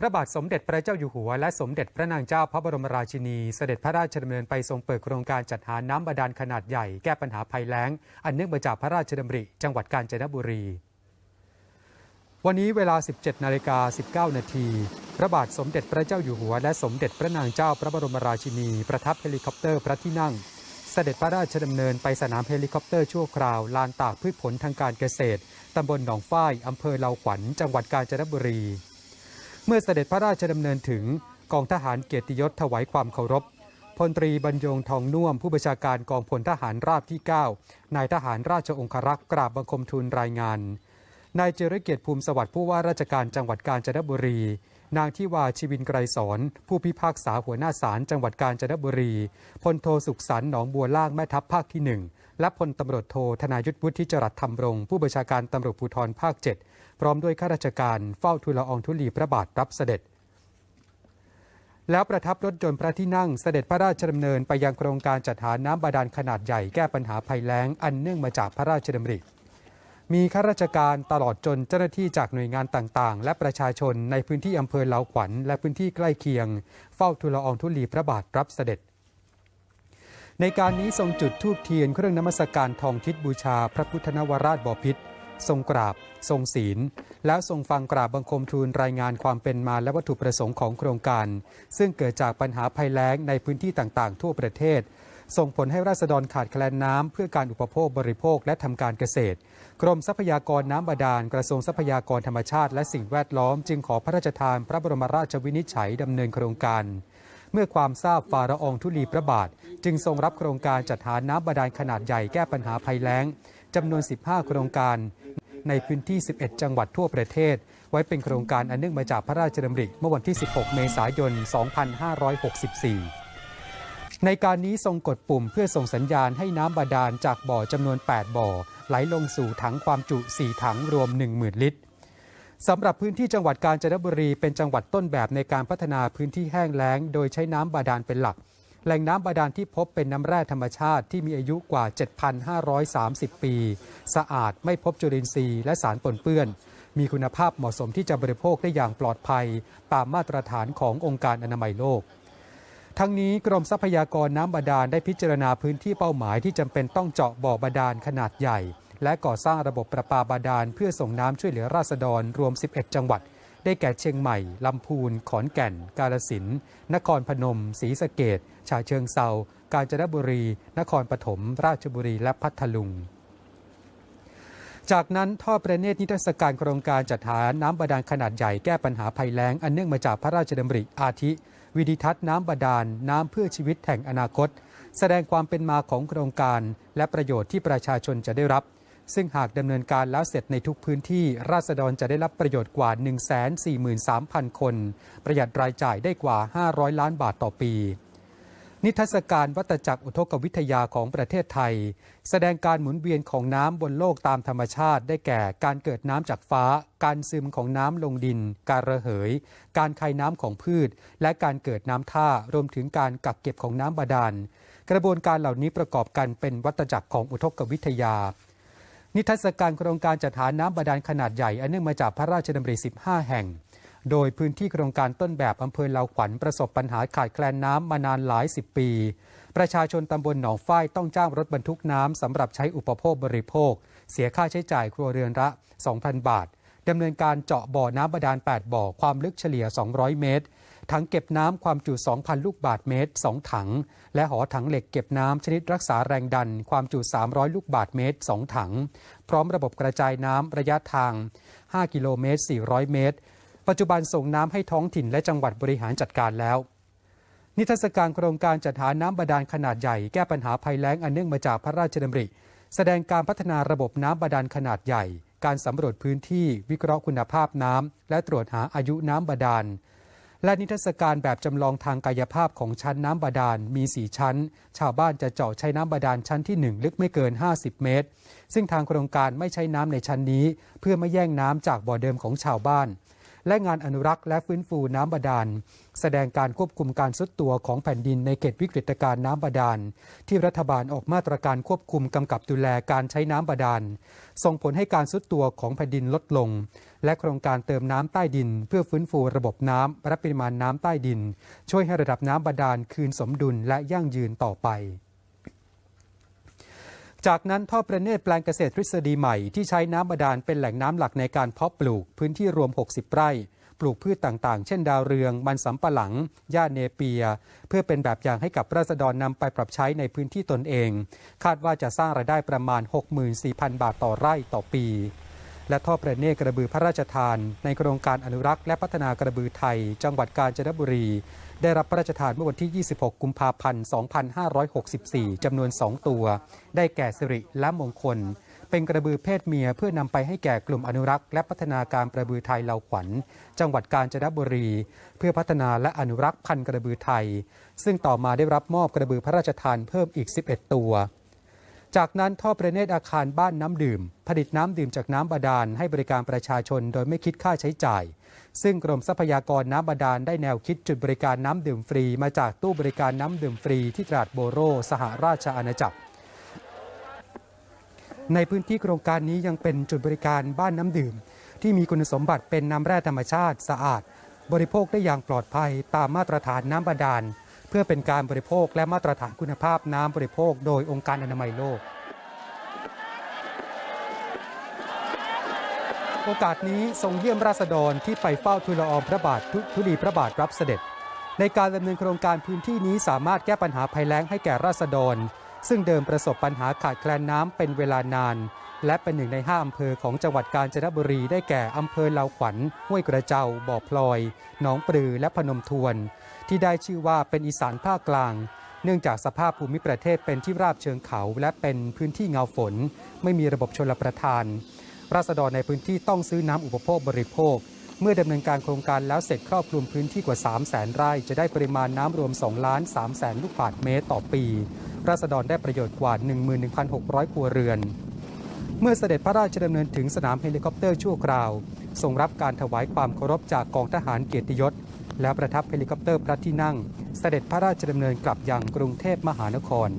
พระบาทสมเด็จพระเจ้าอยู่หัว และสมเด็จพระนางเจ้าพระบรมราชินี เสด็จพระราชดำเนินไปทรงเปิดโครงการจัดหาน้ำบาดาลขนาดใหญ่แก้ปัญหาภัยแล้ง อันเนื่องมาจากพระราชดำริ จังหวัดกาญจนบุรี วันนี้เวลา 17 นาฬิกา 19 นาที พระบาทสมเด็จพระเจ้าอยู่หัว และสมเด็จพระนางเจ้าพระบรมราชินี ประทับเฮลิคอปเตอร์พระที่นั่ง เสด็จพระราชดำเนินไปสนามเฮลิคอปเตอร์ชั่วคราวลานตากพืชผลทางการเกษตรตำบลหนองฝ้ายอำเภอเลาขวัญ จังหวัดกาญจนบุรี เมื่อเสด็จพระราชดำเนินถึงกองทหารเกียรติยศถวายความเคารพพลตรีบรรยงทองน่วม ผู้บัญชาการกองพลทหารราบที่ 9 นายทหารราชองครักษ์กราบบังคมทูลรายงาน นายเจริญเกียรติภูมิสวัสดิ์ผู้ว่าราชการจังหวัดกาญจนบุรี นางทิวาชีวินไกรสอนผู้พิพากษาหัวหน้าศาลจังหวัดกาญจนบุรีพลโทสุขสันต์หนองบัวล่างแม่ทัพภาคที่หนึ่ง และพลตำรวจโทธนายุทธวุฒิจรัสธรรมรงผู้บัญชาการตำรวจภูธรภาค 7 พร้อมด้วยข้าราชการเฝ้าทูลละอองธุลีพระบาทรับเสด็จ แล้วประทับรถยนต์พระที่นั่งเสด็จพระราชดำเนินไปยังโครงการจัดหาน้ำบาดาลขนาดใหญ่แก้ปัญหาภัยแล้งอันเนื่องมาจากพระราชดำริมีข้าราชการตลอดจนเจ้าหน้าที่จากหน่วยงานต่างๆ และประชาชนในพื้นที่อำเภอเหลาขวัญ และพื้นที่ใกล้เคียง เฝ้าทูลละอองธุลีพระบาทรับเสด็จ ในการนี้ทรงจุดธูปเทียนเครื่องนมัสการทองทิศบูชาพระพุทธนวราชบพิตรทรงกราบ ทรงศีล แล้วทรงฟังกราบบังคมทูลรายงานความเป็นมาและวัตถุประสงค์ของโครงการ ซึ่งเกิดจากปัญหาภัยแล้งในพื้นที่ต่างๆ ทั่วประเทศ ส่งผลให้ราษฎรขาดแคลนน้ำเพื่อการอุปโภคบริโภคและทำการเกษตร กรมทรัพยากรน้ำบาดาลกระทรวงทรัพยากรธรรมชาติและสิ่งแวดล้อม จึงขอพระราชทานพระบรมราชวินิจฉัยดำเนินโครงการ มื่อความทราบฝ่าละอองธุลีพระบาท จึงทรงรับโครงการจัดหาน้ำบาดาลขนาดใหญ่แก้ปัญหาภัยแล้งจำนวน 15 โครงการในพื้นที่ 11 จังหวัดทั่วประเทศ ไว้เป็นโครงการอันเนื่องมาจากพระราชดำริเมื่อวันที่ 16 เมษายน 2564 ในการนี้ทรงกดปุ่มเพื่อส่งสัญญาณให้น้ำบาดาลจากบ่อจำนวน 8 บ่อ ไหลลงสู่ถังความจุ 4 ถังรวม 10,000 ลิตร สำหรับพื้นที่จังหวัดกาญจนบุรี เป็นจังหวัดต้นแบบในการพัฒนาพื้นที่แห้งแล้ง โดยใช้น้ำบาดาลเป็นหลัก แหล่งน้ำบาดาลที่พบเป็นน้ำแร่ธรรมชาติที่มีอายุกว่า 7,530 ปี สะอาดไม่พบจุลินทรีย์และสารปนเปื้อน มีคุณภาพเหมาะสมที่จะบริโภคได้อย่างปลอดภัย ตามมาตรฐานขององค์การอนามัยโลกทั้งนี้กรมทรัพยากรน้ำบาดาลได้พิจารณาพื้นที่เป้าหมายที่จำเป็นต้องเจาะบ่อบาดาลขนาดใหญ่ และก่อสร้างระบบประปาบาดาล เพื่อส่งน้ำช่วยเหลือราษฎรรวม 11 จังหวัด ได้แก่เชียงใหม่ ลำพูน ขอนแก่น กาฬสินธุ์นครพนม ศรีสะเกดฉะเชิงเซากาญจนบุรี นครปฐม ราชบุรี และพัทลุงจากนั้นท่อประเนตรนิทรรศการโครงการจัดหาน้ำบาดาลขนาดใหญ่แก้ปัญหาภัยแล้ง อันเนื่องมาจากพระราชดำริอาทิ วิดิทัศน์น้ำบาดาล น้ำเพื่อชีวิตแห่งอนาคต แสดงความเป็นมาของโครงการ และประโยชน์ที่ประชาชนจะได้รับ ซึ่งหากดำเนินการแล้วเสร็จในทุกพื้นที่ราษฎรจะได้รับประโยชน์กว่า 143,000 คน ประหยัดรายจ่ายได้กว่า 500 ล้านบาทต่อปี นิทรรศการวัตจักรอุทกวิทยาของประเทศไทย แสดงการหมุนเวียนของน้ำบนโลกตามธรรมชาติ ได้แก่การเกิดน้ำจากฟ้า การซึมของน้ำลงดิน การระเหย การคายน้ำของพืช และการเกิดน้ำท่ารวมถึงการกักเก็บของน้ำบาดาล กระบวนการเหล่านี้ประกอบกันเป็นวัตจักรของอุทกวิทยา นิทรรศการโครงการจัดหาน้ำบาดาลขนาดใหญ่ อันเนื่องมาจากพระราชดำริ 15 แห่ง โดยพื้นที่โครงการต้นแบบอำเภอเลาขวัญประสบปัญหาขาดแคลนน้ำมานานหลายสิบปี ประชาชนตำบลหนองฝ้ายต้องจ้างรถบรรทุกน้ำสำหรับใช้อุปโภคบริโภค เสียค่าใช้จ่ายครัวเรือนละ 2,000 บาทดำเนินการเจาะบ่อน้ำบาดาล 8 บ่อความลึกเฉลี่ย 200 เมตร ถังเก็บน้ำความจุ 2,000 ลูกบาทเมตร 2 ถัง และหอถังเหล็กเก็บน้ำชนิดรักษาแรงดัน ความจุ 300 ลูกบาทเมตร 2 ถัง พร้อมระบบกระจายน้ำระยะทาง 5 กิโลเมตร 400 เมตร ปัจจุบันส่งน้ำให้ท้องถิ่นและจังหวัดบริหารจัดการแล้วนิทรรศการโครงการจัดหาน้ำบาดาลขนาดใหญ่แก้ปัญหาภัยแล้งอันเนื่องมาจากพระราชดำริ แสดงการพัฒนาระบบน้ำบาดาลขนาดใหญ่ การสำรวจพื้นที่ วิเคราะห์คุณภาพน้ำและตรวจหาอายุน้ำบาดาล และนิทรรศการแบบจำลองทางกายภาพของชั้นน้ำบาดาลมี 4 ชั้น ชาวบ้านจะเจาะใช้น้ำบาดาลชั้นที่ 1 ลึกไม่เกิน 50 เมตร ซึ่งทางโครงการไม่ใช้น้ำในชั้นนี้ เพื่อไม่แย่งน้ำจากบ่อเดิมของชาวบ้าน และงานอนุรักษ์และฟื้นฟูน้ำบาดาล แสดงการควบคุมการซุดตัวของแผ่นดินในเขตวิกฤตการณ์น้ำบาดาล ที่รัฐบาลออกมาตรการควบคุมกำกับดูแลการใช้น้ำบาดาล ส่งผลให้การซุดตัวของแผ่นดินลดลง และโครงการเติมน้ำใต้ดิน เพื่อฟื้นฟูระบบน้ำและปริมาณน้ำใต้ดิน ช่วยให้ระดับน้ำบาดาลคืนสมดุลและยั่งยืนต่อไป จากนั้นท่อประเนตรแปลงเกษตรทฤษฎีใหม่ที่ใช้น้ำบาดาลเป็นแหล่งน้ำหลักในการเพาะปลูกพื้นที่รวม 60 ไร่ ปลูกพืชต่างๆ เช่นดาวเรือง มันสำปะหลัง หญ้าเนเปีย เพื่อเป็นแบบอย่างให้กับราษฎรนำไปปรับใช้ในพื้นที่ตนเอง คาดว่าจะสร้างรายได้ประมาณ 64,000 บาทต่อไร่ต่อปี และท่อประเนตรกระบือพระราชทาน ในโครงการอนุรักษ์และพัฒนากระบือไทย จังหวัดกาญจนบุรี ได้รับพระราชทานเมื่อวันที่ 26 กุมภาพันธ์ 2564 จำนวน 2 ตัว ได้แก่สิริและมงคล เป็นกระบือเพศเมียเพื่อนำไปให้แก่กลุ่มอนุรักษ์และพัฒนาการกระบือไทยเหล่าขวัญ จังหวัดกาญจนบุรี เพื่อพัฒนาและอนุรักษ์พันธุ์กระบือไทย ซึ่งต่อมาได้รับมอบกระบือพระราชทานเพิ่มอีก 11 ตัว จากนั้นท่อประเนตรอาคารบ้านน้ำดื่ม ผลิตน้ำดื่มจากน้ำบาดาลให้บริการประชาชนโดยไม่คิดค่าใช้จ่าย ซึ่งกรมทรัพยากรน้ำบาดาลได้แนวคิดจุดบริการน้ำดื่มฟรี มาจากตู้บริการน้ำดื่มฟรีที่ตราดโบโร สหราชอาณาจักร ในพื้นที่โครงการนี้ยังเป็นจุดบริการบ้านน้ำดื่ม ที่มีคุณสมบัติเป็นน้ำแร่ธรรมชาติสะอาด บริโภคได้อย่างปลอดภัยตามมาตรฐานน้ำบาดาล พื่อเป็นการบริโภคและมาตรฐานคุณภาพน้ำบริโภคโดยองค์การอนามัยโลก โอกาสนี้ทรงเยี่ยมราษฎรที่ไปเฝ้าทูลอองพระบาททุทุลีพระบาทรับเสด็จ ในการดำเนินโครงการพื้นที่นี้สามารถแก้ปัญหาภัยแล้งให้แก่ราษฎร ซึ่งเดิมประสบปัญหาขาดแคลนน้ำเป็นเวลานาน และเป็นหนึ่งในห้าอำเภอของจังหวัดกาญจนบุรีได้แก่อำเภอลาวขวัญห้วยกระเจ้า บ่อพลอย หนองปลือและพนมทวน ที่ได้ชื่อว่าเป็นอีสานภาคกลาง เนื่องจากสภาพภูมิประเทศเป็นที่ราบเชิงเขา และเป็นพื้นที่เงาฝน ไม่มีระบบชลประทาน ราษฎรในพื้นที่ต้องซื้อน้ำอุปโภคบริโภค เมื่อดำเนินการโครงการแล้วเสร็จครอบคลุมพื้นที่กว่า 3 0 0แสนไร่ จะได้ปริมาณน้ำรวม2ล้าน3แสนลูกบาศก์เมตรต่อปี ราษฎรได้ประโยชน์กว่า 11,600 ครัวเรือน เมื่อเสด็จพระราชดำเนินถึงสนามเฮลิคอปเตอร์ชั่วคราว ทรงรับการถวายความเคารพจากกองทหารเกียรติยศ และประทับเฮลิคอปเตอร์พระที่นั่ง เสด็จพระราชดำเนินกลับยังกรุงเทพมหานคร